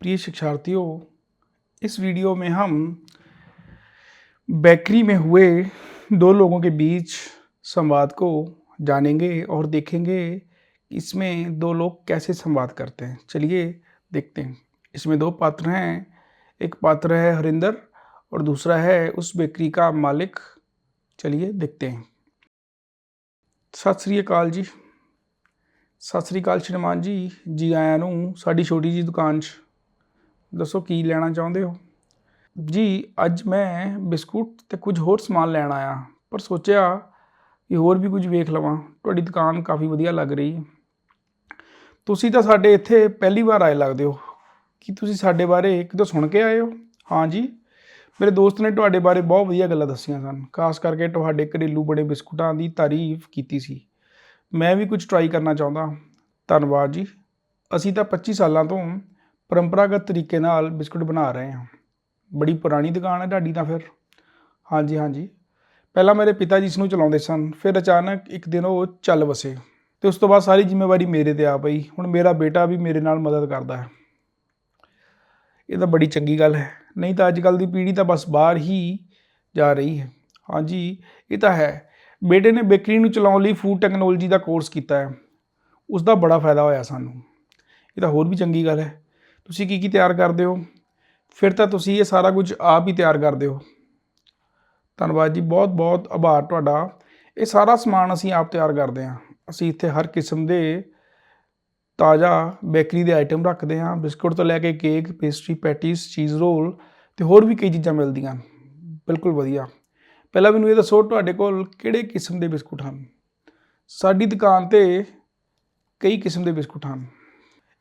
प्रिय शिक्षार्थियों, इस वीडियो में हम बेकरी में हुए दो लोगों के बीच संवाद को जानेंगे और देखेंगे इसमें दो लोग कैसे संवाद करते हैं। चलिए देखते हैं। इसमें दो पात्र हैं। एक पात्र है हरिंदर और दूसरा है उस बेकरी का मालिक। चलिए देखते हैं। सत श्रीकाल जी। सत श्रीकाल श्रीमान जी। जी आया नू साड़ी छोटी जी दुकान ਦੱਸੋ ਕੀ ਲੈਣਾ ਚਾਹੁੰਦੇ ਹੋ? ਜੀ, ਅੱਜ ਮੈਂ ਬਿਸਕੁਟ ਤੇ ਕੁਝ ਹੋਰ ਸਮਾਨ ਲੈਣ ਆਇਆ, ਪਰ ਸੋਚਿਆ ਕਿ ਹੋਰ ਵੀ ਕੁਝ ਵੇਖ ਲਵਾਂ। ਤੁਹਾਡੀ ਦੁਕਾਨ ਕਾਫੀ ਵਧੀਆ ਲੱਗ ਰਹੀ। ਹੈ ਤੁਸੀਂ ਤਾਂ ਸਾਡੇ ਇੱਥੇ ਪਹਿਲੀ ਵਾਰ ਆਏ ਲੱਗਦੇ ਹੋ। ਕੀ ਤੁਸੀਂ ਸਾਡੇ ਬਾਰੇ ਕਿਤੋਂ ਸੁਣ ਕੇ ਆਏ ਹੋ? ਹਾਂ ਜੀ। ਮੇਰੇ ਦੋਸਤ ਨੇ ਤੁਹਾਡੇ ਬਾਰੇ ਬਹੁਤ ਵਧੀਆ ਗੱਲਾਂ ਦੱਸੀਆਂ ਸਨ। ਖਾਸ ਕਰਕੇ ਤੁਹਾਡੇ ਘਰੇਲੂ ਬਣੇ ਬਿਸਕੁਟਾਂ ਦੀ ਤਾਰੀਫ ਕੀਤੀ ਸੀ। ਮੈਂ ਵੀ ਕੁਝ ਟਰਾਈ ਕਰਨਾ ਚਾਹੁੰਦਾ। ਧੰਨਵਾਦ ਜੀ। ਅਸੀਂ ਤਾਂ 25 ਸਾਲਾਂ ਤੋਂ ਪਰੰਪਰਾਗਤ ਤਰੀਕੇ ਨਾਲ ਬਿਸਕੁਟ ਬਣਾ ਰਹੇ ਹਾਂ। ਬੜੀ ਪੁਰਾਣੀ ਦੁਕਾਨ ਹੈ ਤੁਹਾਡੀ ਤਾਂ ਫਿਰ? ਹਾਂਜੀ ਹਾਂਜੀ। ਪਹਿਲਾਂ ਮੇਰੇ ਪਿਤਾ ਜੀ ਇਸ ਨੂੰ ਚਲਾਉਂਦੇ ਸਨ, ਫਿਰ ਅਚਾਨਕ ਇੱਕ ਦਿਨ ਉਹ ਚੱਲ ਵਸੇ ਤੇ ਉਸ ਤੋਂ ਬਾਅਦ ਸਾਰੀ ਜ਼ਿੰਮੇਵਾਰੀ ਮੇਰੇ ਤੇ ਆ ਪਈ। ਹੁਣ ਮੇਰਾ ਬੇਟਾ ਵੀ ਮੇਰੇ ਨਾਲ ਮਦਦ ਕਰਦਾ ਹੈ। ਇਹ ਤਾਂ ਬੜੀ ਚੰਗੀ ਗੱਲ ਹੈ। ਨਹੀਂ ਤਾਂ ਅੱਜ ਕੱਲ ਦੀ ਪੀੜ੍ਹੀ ਤਾਂ ਬਸ ਬਾਹਰ ਹੀ ਜਾ ਰਹੀ ਹੈ। ਹਾਂਜੀ, ਇਹ ਤਾਂ ਹੈ। ਬੇਟੇ ਨੇ ਬੇਕਰੀ ਨੂੰ ਚਲਾਉਣ ਲਈ ਫੂਡ ਟੈਕਨੋਲੋਜੀ ਦਾ ਕੋਰਸ ਕੀਤਾ ਹੈ। ਉਸ ਦਾ ਬੜਾ ਫਾਇਦਾ ਹੋਇਆ ਸਾਨੂੰ। ਇਹ ਤਾਂ ਹੋਰ ਵੀ ਚੰਗੀ ਗੱਲ ਹੈ। ਤੁਸੀਂ ਕੀ ਕੀ ਤਿਆਰ ਕਰਦੇ ਹੋ? ਫਿਰ ਤਾਂ ਤੁਸੀਂ ਇਹ ਸਾਰਾ ਕੁਝ ਆਪ ਹੀ ਤਿਆਰ ਕਰਦੇ ਹੋ। ਧੰਨਵਾਦ ਜੀ, ਬਹੁਤ ਬਹੁਤ ਆਭਾਰ ਤੁਹਾਡਾ। ਇਹ ਸਾਰਾ ਸਮਾਨ ਅਸੀਂ ਆਪ ਤਿਆਰ ਕਰਦੇ ਹਾਂ। ਅਸੀਂ ਇੱਥੇ ਹਰ ਕਿਸਮ ਦੇ ਤਾਜ਼ਾ ਬੇਕਰੀ ਦੇ ਆਈਟਮ ਰੱਖਦੇ ਹਾਂ। ਬਿਸਕੁਟ ਤੋਂ ਲੈ ਕੇ cake pastry patties cheese roll ਤੇ ਹੋਰ ਵੀ ਕਈ ਚੀਜ਼ਾਂ ਮਿਲਦੀਆਂ। ਬਿਲਕੁਲ ਵਧੀਆ। ਪਹਿਲਾਂ ਮੈਨੂੰ ਇਹ ਦੱਸੋ, ਤੁਹਾਡੇ ਕੋਲ ਕਿਹੜੇ ਕਿਸਮ ਦੇ ਬਿਸਕੁਟ ਹਨ? ਸਾਡੀ ਦੁਕਾਨ ਤੇ ਕਈ ਕਿਸਮ ਦੇ ਬਿਸਕੁਟ ਹਨ।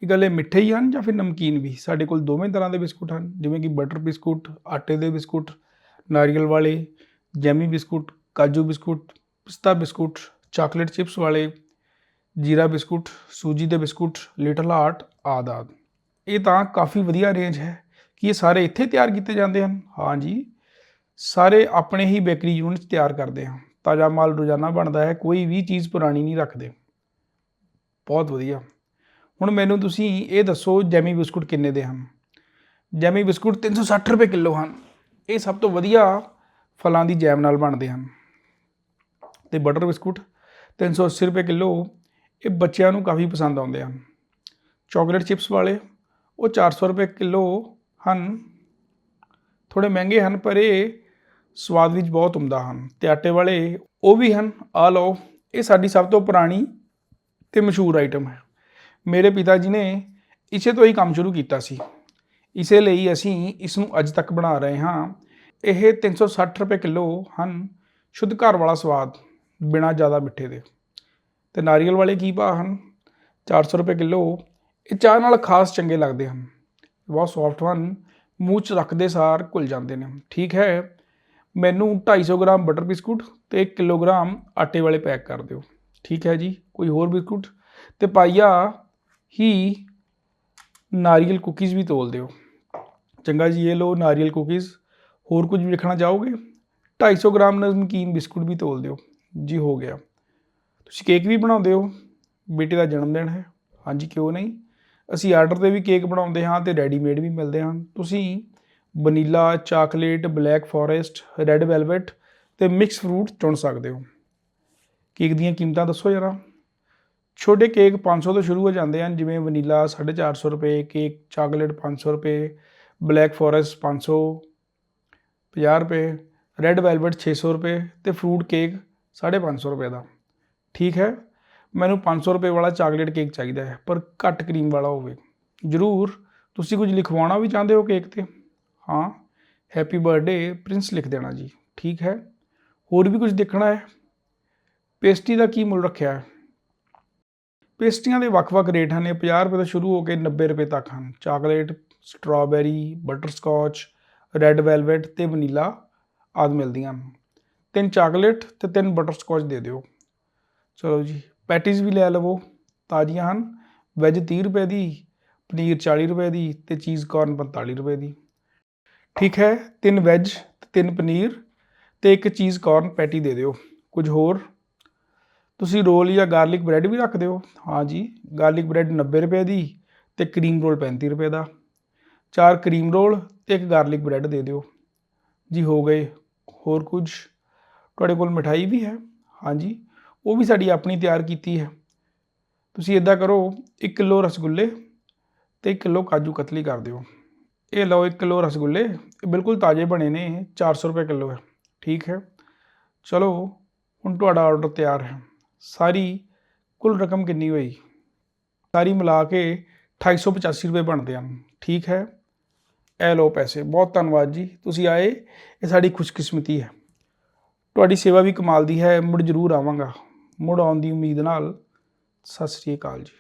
ਇਹ ਗੱਲ ਇਹ ਮਿੱਠੇ ਹੀ ਹਨ ਜਾਂ ਫਿਰ ਨਮਕੀਨ ਵੀ? ਸਾਡੇ ਕੋਲ ਦੋਵੇਂ ਤਰ੍ਹਾਂ ਦੇ ਬਿਸਕੁਟ ਹਨ, ਜਿਵੇਂ ਕਿ ਬਟਰ ਬਿਸਕੁਟ, ਆਟੇ ਦੇ ਬਿਸਕੁਟ, ਨਾਰੀਅਲ ਵਾਲੇ, ਜੈਮੀ ਬਿਸਕੁਟ, ਕਾਜੂ ਬਿਸਕੁਟ, ਪਿਸਤਾ ਬਿਸਕੁਟ, ਚਾਕਲੇਟ ਚਿਪਸ ਵਾਲੇ, ਜੀਰਾ ਬਿਸਕੁਟ, ਸੂਜੀ ਦੇ ਬਿਸਕੁਟ, ਲਿਟਲ ਹਾਰਟ ਆਦਿ ਆਦਿ। ਇਹ ਤਾਂ ਕਾਫੀ ਵਧੀਆ ਰੇਂਜ ਹੈ ਕਿ ਇਹ ਸਾਰੇ ਇੱਥੇ ਤਿਆਰ ਕੀਤੇ ਜਾਂਦੇ ਹਨ। ਹਾਂਜੀ ਸਾਰੇ ਆਪਣੇ ਹੀ ਬੇਕਰੀ ਯੂਨਿਟ ਤਿਆਰ ਕਰਦੇ ਹਾਂ। ਤਾਜ਼ਾ ਮਾਲ ਰੋਜ਼ਾਨਾ ਬਣਦਾ ਹੈ, ਕੋਈ ਵੀ ਚੀਜ਼ ਪੁਰਾਣੀ ਨਹੀਂ ਰੱਖਦੇ। ਬਹੁਤ ਵਧੀਆ। ਹੁਣ ਮੈਨੂੰ ਤੁਸੀਂ ਇਹ ਦੱਸੋ ਜੈਮੀ ਬਿਸਕੁਟ ਕਿੰਨੇ ਦੇ ਹਨ? ਜੈਮੀ ਬਿਸਕੁਟ 360 ਰੁਪਏ ਕਿਲੋ ਹਨ। ਇਹ ਸਭ ਤੋਂ ਵਧੀਆ ਫਲਾਂ ਦੀ ਜੈਮ ਨਾਲ ਬਣਦੇ ਹਨ। ਤੇ ਬਟਰ ਬਿਸਕੁਟ 380 ਰੁਪਏ ਕਿਲੋ, ਇਹ ਬੱਚਿਆਂ ਨੂੰ ਕਾਫੀ ਪਸੰਦ ਆਉਂਦੇ ਹਨ। ਚਾਕਲੇਟ ਚਿਪਸ ਵਾਲੇ, ਉਹ 400 ਰੁਪਏ ਕਿਲੋ ਹਨ। ਥੋੜੇ ਮਹਿੰਗੇ ਹਨ, ਪਰ ਇਹ ਸਵਾਦ ਵਿੱਚ ਬਹੁਤ ਉਮਦਾ ਹਨ। ਤੇ ਆਟੇ ਵਾਲੇ ਉਹ ਵੀ ਹਨ। ਆ ਲਓ, ਇਹ ਸਾਡੀ ਸਭ ਤੋਂ ਪੁਰਾਣੀ ਤੇ ਮਸ਼ਹੂਰ ਆਈਟਮ ਹੈ। ਮੇਰੇ ਪਿਤਾ ਜੀ ਨੇ ਇਸੇ ਤੋਂ ਹੀ ਕੰਮ ਸ਼ੁਰੂ ਕੀਤਾ ਸੀ। ਇਸੇ ਲਈ ਅਸੀਂ ਇਸ ਨੂੰ ਅੱਜ ਤੱਕ ਬਣਾ ਰਹੇ ਹਾਂ। ਇਹ 360 ਰੁਪਏ ਕਿਲੋ ਹਨ, ਸ਼ੁੱਧ ਘਰ ਵਾਲਾ ਸਵਾਦ, ਬਿਨਾਂ ਜ਼ਿਆਦਾ ਮਿੱਠੇ ਦੇ। ਤੇ ਨਾਰੀਅਲ ਵਾਲੇ ਕੀ ਭਾਅ ਹਨ? 400 ਰੁਪਏ ਕਿਲੋ, ਇਹ ਚਾਹ ਨਾਲ ਖਾਸ ਚੰਗੇ ਲੱਗਦੇ ਹਨ। ਬਹੁਤ ਸੌਫਟ ਹਨ, ਮੂੰਹ 'ਚ ਰੱਖਦੇ ਸਾਰ ਘੁਲ ਜਾਂਦੇ ਨੇ। ਠੀਕ ਹੈ, ਮੈਨੂੰ 250 ਗ੍ਰਾਮ ਬਟਰ ਬਿਸਕੁਟ ਤੇ 1 ਕਿਲੋਗ੍ਰਾਮ ਆਟੇ ਵਾਲੇ ਪੈਕ ਕਰ ਦਿਓ। ਠੀਕ ਹੈ ਜੀ, ਕੋਈ ਹੋਰ ਬਿਸਕੁਟ ਤੇ ਪਾਈਆ ਹੀ ਨਾਰੀਅਲ ਕੁਕੀਜ਼ ਵੀ ਤੋਲ ਦਿਓ। ਚੰਗਾ ਜੀ, ਇਹ ਲੋ ਨਾਰੀਅਲ ਕੁਕੀਜ਼। ਹੋਰ ਕੁਝ ਵੀ ਲਿਖਣਾ ਚਾਹੋਗੇ? 250 ਗ੍ਰਾਮ ਨਮਕੀਨ ਬਿਸਕੁਟ ਵੀ ਤੋਲ ਦਿਓ। ਜੀ, ਹੋ ਗਿਆ। ਤੁਸੀਂ ਕੇਕ ਵੀ ਬਣਾਉਂਦੇ ਹੋ। ਬੇਟੇ ਦਾ ਜਨਮ ਦਿਨ ਹੈ। ਹਾਂਜੀ, ਕਿਉਂ ਨਹੀਂ? ਅਸੀਂ ਆਰਡਰ ਤੇ ਵੀ ਕੇਕ ਬਣਾਉਂਦੇ ਹਾਂ ਤੇ ਰੈਡੀਮੇਡ ਵੀ ਮਿਲਦੇ ਹਨ। ਤੁਸੀਂ vanilla, chocolate, black forest, red velvet ਤੇ ਮਿਕਸ ਫਰੂਟ ਚੁਣ ਸਕਦੇ ਹੋ। ਕੇਕ ਦੀਆਂ ਕੀਮਤਾਂ ਦੱਸੋ ਜਰਾ। ਛੋਟੇ ਕੇਕ 500 ਤੋਂ ਸ਼ੁਰੂ ਹੋ ਜਾਂਦੇ ਹਨ, ਜਿਵੇਂ ਵਨੀਲਾ 450 ਰੁਪਏ, ਕੇਕ ਚਾਕਲੇਟ 500 ਰੁਪਏ, ਬਲੈਕ ਫੋਰੈਸਟ 500 50 ਰੁਪਏ, ਰੈੱਡ ਵੈਲਵਟ 600 ਰੁਪਏ ਤੇ ਫਰੂਟ ਕੇਕ 550 ਰੁਪਏ ਦਾ। ਠੀਕ ਹੈ? ਮੈਨੂੰ 500 ਰੁਪਏ ਵਾਲਾ ਚਾਕਲੇਟ ਕੇਕ ਚਾਹੀਦਾ ਹੈ, ਪਰ ਘੱਟ ਕਰੀਮ ਵਾਲਾ ਹੋਵੇ। ਜ਼ਰੂਰ, ਤੁਸੀਂ ਕੁਝ ਲਿਖਵਾਉਣਾ ਵੀ ਚਾਹੁੰਦੇ ਹੋ ਕੇਕ ਤੇ? ਹਾਂ, ਹੈਪੀ ਬਰਥਡੇ ਪ੍ਰਿੰਸ ਲਿਖ ਦੇਣਾ ਜੀ, ਠੀਕ ਹੈ? ਹੋਰ ਵੀ ਕੁਝ ਦੇਖਣਾ ਹੈ? ਪੇਸਟਰੀ ਦਾ ਕੀ ਮੁੱਲ ਰੱਖਿਆ ਹੈ? ਪੇਸਟਰੀਆਂ ਦੇ ਵੱਖ-ਵੱਖ ਰੇਟ ਹਨ। ਇਹ 50 ਰੁਪਏ ਤੋਂ ਸ਼ੁਰੂ ਹੋ ਕੇ 90 ਰੁਪਏ ਤੱਕ ਹਨ। Chocolate, strawberry, butterscotch, red velvet ਤੇ ਵਨੀਲਾ ਆਦਿ ਮਿਲਦੀਆਂ ਹਨ। ਤਿੰਨ ਚਾਕਲੇਟ ਤੇ ਤਿੰਨ ਬਟਰਸਕੌਚ ਦੇ ਦਿਓ। ਚਲੋ ਜੀ, ਪੈਟੀਜ਼ ਵੀ ਲੈ ਲਵੋ। ਤਾਜ਼ੀਆਂ ਹਨ। ਵੈਜ 30 ਰੁਪਏ ਦੀ, ਪਨੀਰ 40 ਰੁਪਏ ਦੀ ਤੇ ਚੀਜ਼ ਕਾਰਨ 45 ਰੁਪਏ ਦੀ। ਠੀਕ ਹੈ, ਤਿੰਨ ਵੈਜ ਤੇ ਤਿੰਨ ਪਨੀਰ ਤੇ ਇੱਕ ਚੀਜ਼ ਕਾਰਨ ਪੈਟੀ ਦੇ ਦਿਓ। ਕੁਝ ਹੋਰ? ਤੁਸੀਂ ਰੋਲ ਜਾਂ ਗਾਰਲਿਕ ਬ੍ਰੈਡ ਵੀ ਰੱਖ ਦਿਓ। ਹਾਂ ਜੀ, ਗਾਰਲਿਕ ਬ੍ਰੈਡ 90 ਰੁਪਏ ਦੀ ਤੇ ਕਰੀਮ ਰੋਲ 35 ਰੁਪਏ ਦਾ। ਚਾਰ ਕਰੀਮ ਰੋਲ ਤੇ ਇੱਕ ਗਾਰਲਿਕ ਬ੍ਰੈਡ ਦੇ ਦਿਓ। ਜੀ, ਹੋ ਗਏ। ਹੋਰ ਕੁਝ? ਤੁਹਾਡੇ ਕੋਲ ਮਠਾਈ ਵੀ ਹੈ? ਹਾਂਜੀ ਉਹ ਵੀ ਸਾਡੀ ਆਪਣੀ ਤਿਆਰ ਕੀਤੀ ਹੈ। ਤੁਸੀਂ ਇਦਾਂ ਕਰੋ 1 ਕਿਲੋ ਰਸਗੁੱਲੇ ਤੇ 1 ਕਿਲੋ ਕਾਜੂ ਕਤਲੀ ਕਰ ਦਿਓ। ਇਹ ਲਓ 1 ਕਿਲੋ ਰਸਗੁੱਲੇ, ਇਹ ਬਿਲਕੁਲ ਤਾਜ਼ੇ ਬਣੇ ਨੇ 400 ਰੁਪਏ ਕਿਲੋ ਹੈ। ਠੀਕ ਹੈ। ਚਲੋ, ਹੁਣ ਤੁਹਾਡਾ ਆਰਡਰ ਤਿਆਰ ਹੈ। ਸਾਰੀ ਕੁੱਲ ਰਕਮ ਕਿੰਨੀ ਹੋਈ? ਸਾਰੀ ਮਿਲਾ ਕੇ 2885 ਰੁਪਏ ਬਣਦੇ ਹਨ। ਠੀਕ ਹੈ? ਐ ਲੋ ਪੈਸੇ। ਬਹੁਤ ਧੰਨਵਾਦ ਜੀ। ਤੁਸੀਂ ਆਏ, ਇਹ ਸਾਡੀ ਖੁਸ਼ਕਿਸਮਤੀ ਹੈ। ਤੁਹਾਡੀ ਸੇਵਾ ਵੀ ਕਮਾਲ ਦੀ ਹੈ। ਮੁੜ ਜ਼ਰੂਰ ਆਵਾਂਗਾ। ਮੁੜ ਆਉਣ ਦੀ ਉਮੀਦ ਨਾਲ ਸਤਿ ਸ੍ਰੀ ਅਕਾਲ ਜੀ।